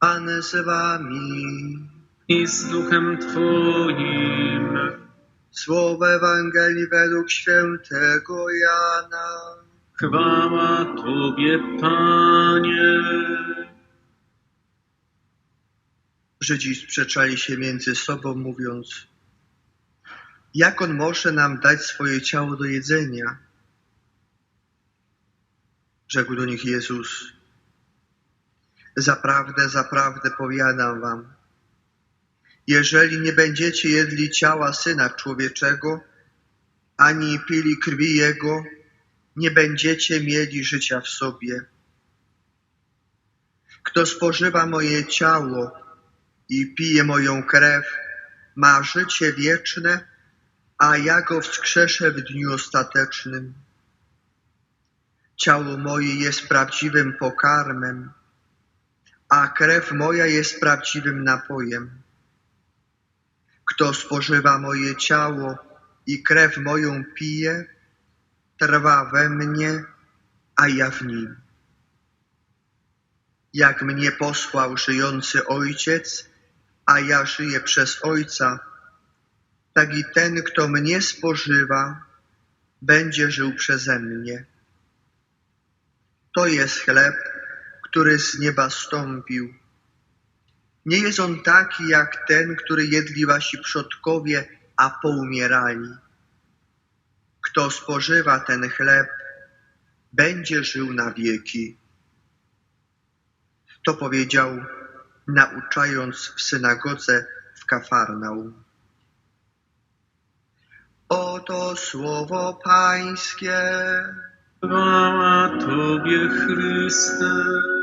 Pan z wami. i z duchem Twoim. Słowo Ewangelii według świętego Jana. Chwała Tobie, Panie. Żydzi sprzeczali się między sobą, mówiąc, jak on może nam dać swoje ciało do jedzenia? Rzekł do nich Jezus, zaprawdę, zaprawdę powiadam wam, jeżeli nie będziecie jedli ciała Syna Człowieczego, ani pili krwi Jego, nie będziecie mieli życia w sobie. Kto spożywa moje ciało i pije moją krew, ma życie wieczne, a ja go wskrzeszę w dniu ostatecznym. Ciało moje jest prawdziwym pokarmem, a krew moja jest prawdziwym napojem. Kto spożywa moje ciało i krew moją pije, trwa we mnie, a ja w nim. Jak mnie posłał żyjący Ojciec, a ja żyję przez Ojca, tak i ten, kto mnie spożywa, będzie żył przeze mnie. To jest chleb, który z nieba stąpił. Nie jest on taki jak ten, który jedli wasi przodkowie, a poumierali. Kto spożywa ten chleb, będzie żył na wieki. To powiedział, nauczając w synagodze w Kafarnaum. Oto słowo Pańskie. Chwała Tobie, Chryste.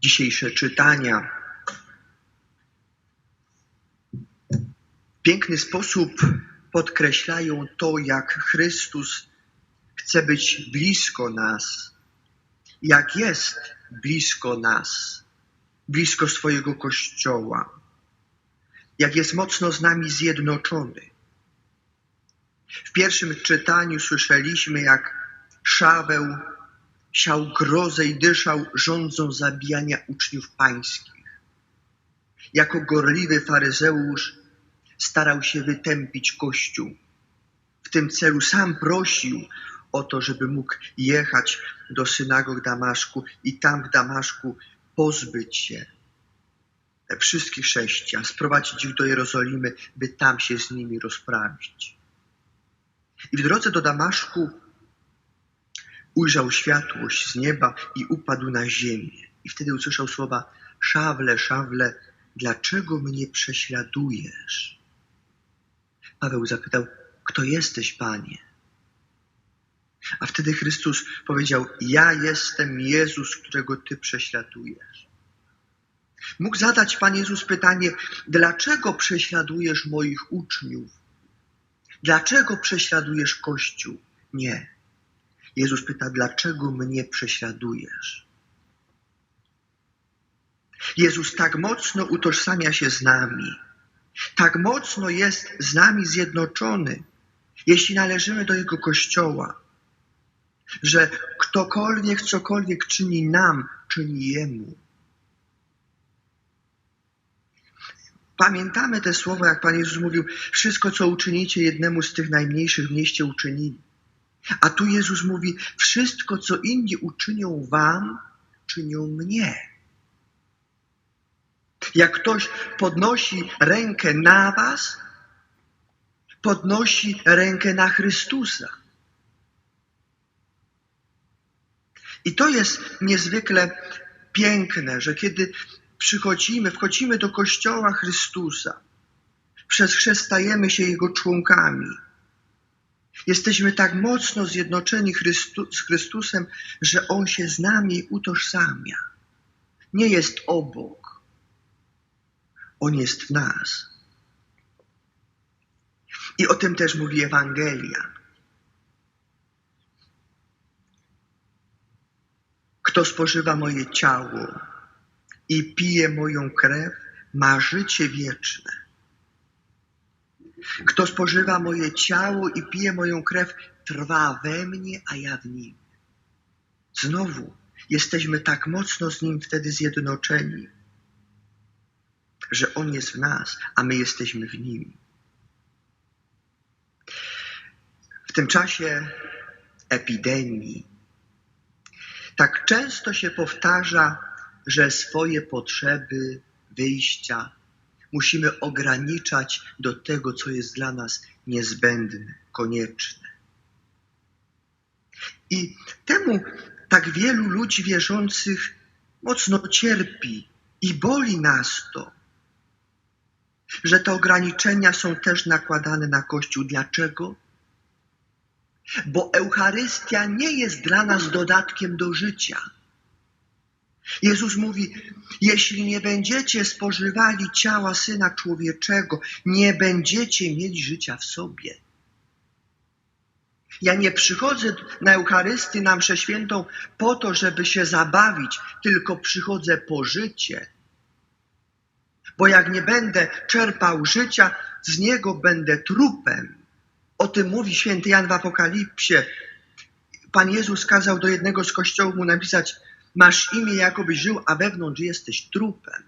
Dzisiejsze czytania w piękny sposób podkreślają to, jak Chrystus chce być blisko nas, jak jest blisko nas, blisko swojego Kościoła, jak jest mocno z nami zjednoczony. W pierwszym czytaniu słyszeliśmy, jak Szaweł siał grozę i dyszał rządzą zabijania uczniów pańskich. Jako gorliwy faryzeusz starał się wytępić Kościół. W tym celu sam prosił o to, żeby mógł jechać do synagog Damaszku i tam w Damaszku pozbyć się wszystkich chrześcijan, sprowadzić ich do Jerozolimy, by tam się z nimi rozprawić. I w drodze do Damaszku ujrzał światłość z nieba i upadł na ziemię. I wtedy usłyszał słowa: Szawle, szawle, dlaczego mnie prześladujesz? Paweł zapytał: Kto jesteś, panie? A wtedy Chrystus powiedział: Ja jestem Jezus, którego ty prześladujesz. Mógł zadać Pan Jezus pytanie: Dlaczego prześladujesz moich uczniów? Dlaczego prześladujesz Kościół? Nie. Jezus pyta, dlaczego mnie prześladujesz? Jezus tak mocno utożsamia się z nami, tak mocno jest z nami zjednoczony, jeśli należymy do Jego Kościoła, że ktokolwiek cokolwiek czyni nam, czyni Jemu. Pamiętamy te słowa, jak Pan Jezus mówił, wszystko co uczynicie jednemu z tych najmniejszych w mieście uczynili. A tu Jezus mówi, wszystko co inni uczynią wam, czynią mnie. Jak ktoś podnosi rękę na was, podnosi rękę na Chrystusa. I to jest niezwykle piękne, że kiedy przychodzimy, wchodzimy do Kościoła Chrystusa, przez chrzest stajemy się Jego członkami. Jesteśmy tak mocno zjednoczeni Chrystu, z Chrystusem, że On się z nami utożsamia. Nie jest obok. On jest w nas. I o tym też mówi Ewangelia. Kto spożywa moje ciało i pije moją krew, ma życie wieczne. Kto spożywa moje ciało i pije moją krew, trwa we mnie, a ja w nim. Znowu Jesteśmy tak mocno z Nim wtedy zjednoczeni, że On jest w nas, a my jesteśmy w Nim. W tym czasie epidemii tak często się powtarza, że swoje potrzeby, wyjścia musimy ograniczać do tego, co jest dla nas niezbędne, konieczne. I temu tak wielu ludzi wierzących mocno cierpi i boli nas to, że te ograniczenia są też nakładane na Kościół. Dlaczego? Bo Eucharystia nie jest dla nas dodatkiem do życia. Jezus mówi: Jeśli nie będziecie spożywali ciała syna człowieczego, nie będziecie mieli życia w sobie. Ja nie przychodzę na Eucharystię, na mszę świętą po to, żeby się zabawić, tylko przychodzę po życie. Bo jak nie będę czerpał życia, z niego będę trupem. O tym mówi święty Jan w Apokalipsie. Pan Jezus kazał do jednego z kościołów mu napisać: Masz imię, jakobyś żył, a wewnątrz jesteś trupem.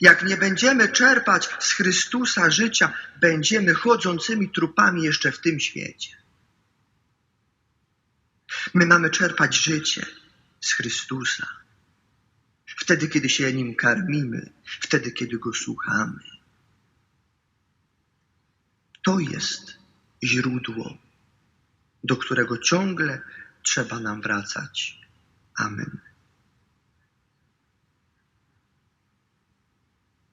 Jak nie będziemy czerpać z Chrystusa życia, będziemy chodzącymi trupami jeszcze w tym świecie. My mamy czerpać życie z Chrystusa. Wtedy, kiedy się nim karmimy, wtedy, kiedy go słuchamy. To jest źródło, do którego ciągle trzeba nam wracać. Amen.